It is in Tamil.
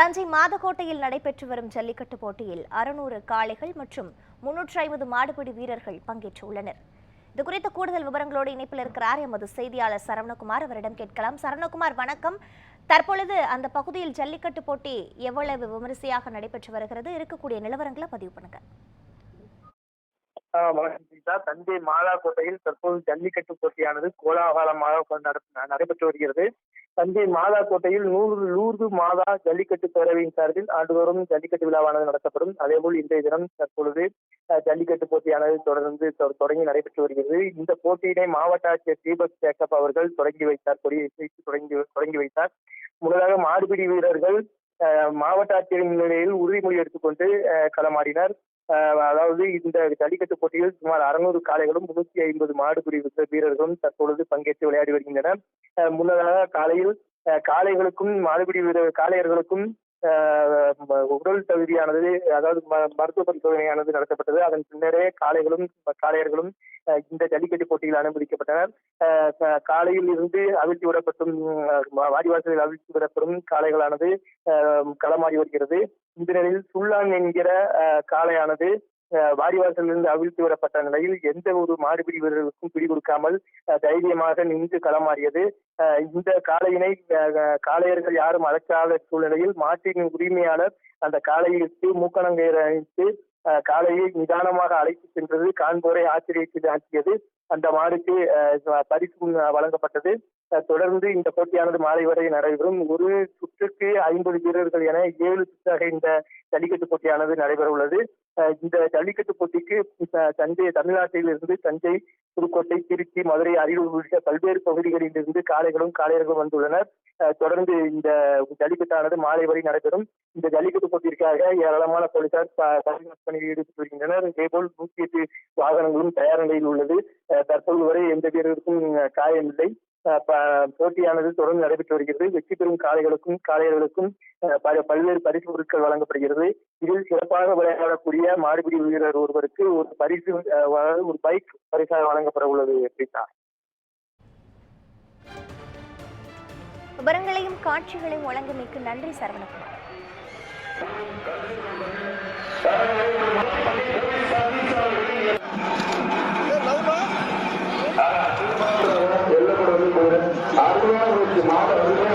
தஞ்சை மாதக்கோட்டையில் நடைபெற்று வரும் ஜல்லிக்கட்டு போட்டியில் அறுநூறு காளைகள் மற்றும் முன்னூற்றி ஐம்பது மாடுபிடி வீரர்கள் பங்கேற்றுள்ளனர். இது குறித்த கூடுதல் விவரங்களோடு இணைப்பில் இருக்கிறார் எமது செய்தியாளர் சரவணகுமார். அவரிடம் கேட்கலாம். சரவணகுமார் வணக்கம். தற்பொழுது அந்த பகுதியில் ஜல்லிக்கட்டு போட்டி எவ்வளவு விமரிசையாக நடைபெற்று வருகிறது? இருக்கக்கூடிய நிலவரங்களை பதிவு பண்ணுங்க. வணக்கம் தஞ்சை மாதாக்கோட்டையில் தற்போது ஜல்லிக்கட்டு போட்டியானது கோலாகலமாக நடைபெற்று வருகிறது. தஞ்சை மாதாக்கோட்டையில் நூறு லூர்து மாதா ஜல்லிக்கட்டு பேரவையின் சார்பில் ஆண்டுதோறும் ஜல்லிக்கட்டு விழாவானது நடத்தப்படும். அதேபோல் இன்றைய தினம் தற்பொழுது ஜல்லிக்கட்டு போட்டியானது தொடர்ந்து தொ- தொடங்கி நடைபெற்று வருகிறது. இந்த போட்டியினை மாவட்ட ஆட்சியர் தீபக் ஜேக்கப் அவர்கள் தொடங்கி வைத்தார் கொடியை தொடங்கி தொடங்கி வைத்தார். முன்னதாக மாடுபிடி வீரர்கள் அஹ், மாவட்ட ஆட்சியரின் முன்னிலையில் உறுதிமொழி எடுத்துக்கொண்டு அஹ், களமாடினர். அதாவது இந்த ஜல்லிக்கட்டு போட்டியில் சுமார் அறுநூறு காளைகளும் முன்னூத்தி ஐம்பது மாடு வீர- வீரர்களும் தற்பொழுது பங்கேற்று விளையாடி வருகின்றனர். அஹ் முன்னதாக காலையில் அஹ் காளைகளுக்கும் மாடுபிடி வீரர் காளையர்களுக்கும் உடல் தகுதியானது அதாவது ம- மருத்துவ பரிசோதனையானது நடத்தப்பட்டது. அதன் பின்னரே காளைகளும் காளையர்களும் அஹ் இந்த ஜல்லிக்கட்டு போட்டியில் அனுமதிக்கப்பட்டனர் அஹ் காலையில் இருந்து அவிழ்த்தி விடப்பட்டும் வாடிவாசலில் அவிழ்த்தி விடப்படும் காளைகளானது களமாடி வருகிறது. இந்த நிலையில் சுல்லான் என்கிற அஹ், காளையானது அஹ், வாடிவாசலிலிருந்து அவிழ்த்து விடப்பட்ட நிலையில் எந்த ஒரு மாடுபிடி வீரர்களுக்கும் பிடி கொடுக்காமல் தைரியமாக நின்று களமாடியது. இந்த காளையினை காளையர்கள் யாரும் அழைக்காத சூழ்நிலையில் மாட்டின் உரிமையாளர் அந்த காளையிற்கு மூக்கணங்கயிறு அணித்து அஹ், காளையை நிதானமாக அழைத்து சென்றது. காண்போரை ஆச்சரியத்தில் ஆக்கியது. அந்த மாடுக்கு பரிசு வழங்கப்பட்டது. தொடர்ந்து இந்த போட்டியானது மாலை வரை நடைபெறும். ஒரு சுற்றுக்கு ஐம்பது வீரர்கள் என ஏழு சுற்றாக இந்த ஜல்லிக்கட்டு போட்டியானது நடைபெற உள்ளது இந்த ஜல்லிக்கட்டு போட்டிக்கு தஞ்சை தமிழ்நாட்டில் இருந்து தஞ்சை புதுக்கோட்டை திருச்சி மதுரை அரியலூர் உள்ளிட்ட பல்வேறு பகுதிகளில் இருந்து காளைகளும் காளையர்களும் வந்துள்ளனர். தொடர்ந்து இந்த ஜல்லிக்கட்டானது மாலை வரை நடைபெறும். இந்த ஜல்லிக்கட்டு போட்டிற்காக ஏராளமான போலீசார் ப- பாதுகாப்பு பணியில் ஈடுபட்டு வருகின்றனர். இதேபோல் நூற்றி எட்டு வாகனங்களும் தயார் நிலையில் உள்ளது. தற்போது வரை எந்த வீரருக்கும் காயமில்லை போட்டியானது தொடர்ந்து நடைபெற்று வருகிறது. வெற்றி பெறும் காளைகளுக்கும் காளையர்களுக்கும் அஹ், பல- பல்வேறு பரிசு பொருட்கள் வழங்கப்படுகிறது. இதில் சிறப்பாக விளையாடக்கூடிய மாடுபிடி வீரர் ஒருவருக்கு ஒரு பரிசு ஒரு பைக் பரிசாக வழங்கப்பட உள்ளது பிரீதா விவரங்களையும் காட்சிகளையும் வழங்கியமைக்கு நன்றி சரவணகுமார். வெள்ளப்பட வந்து அருமையான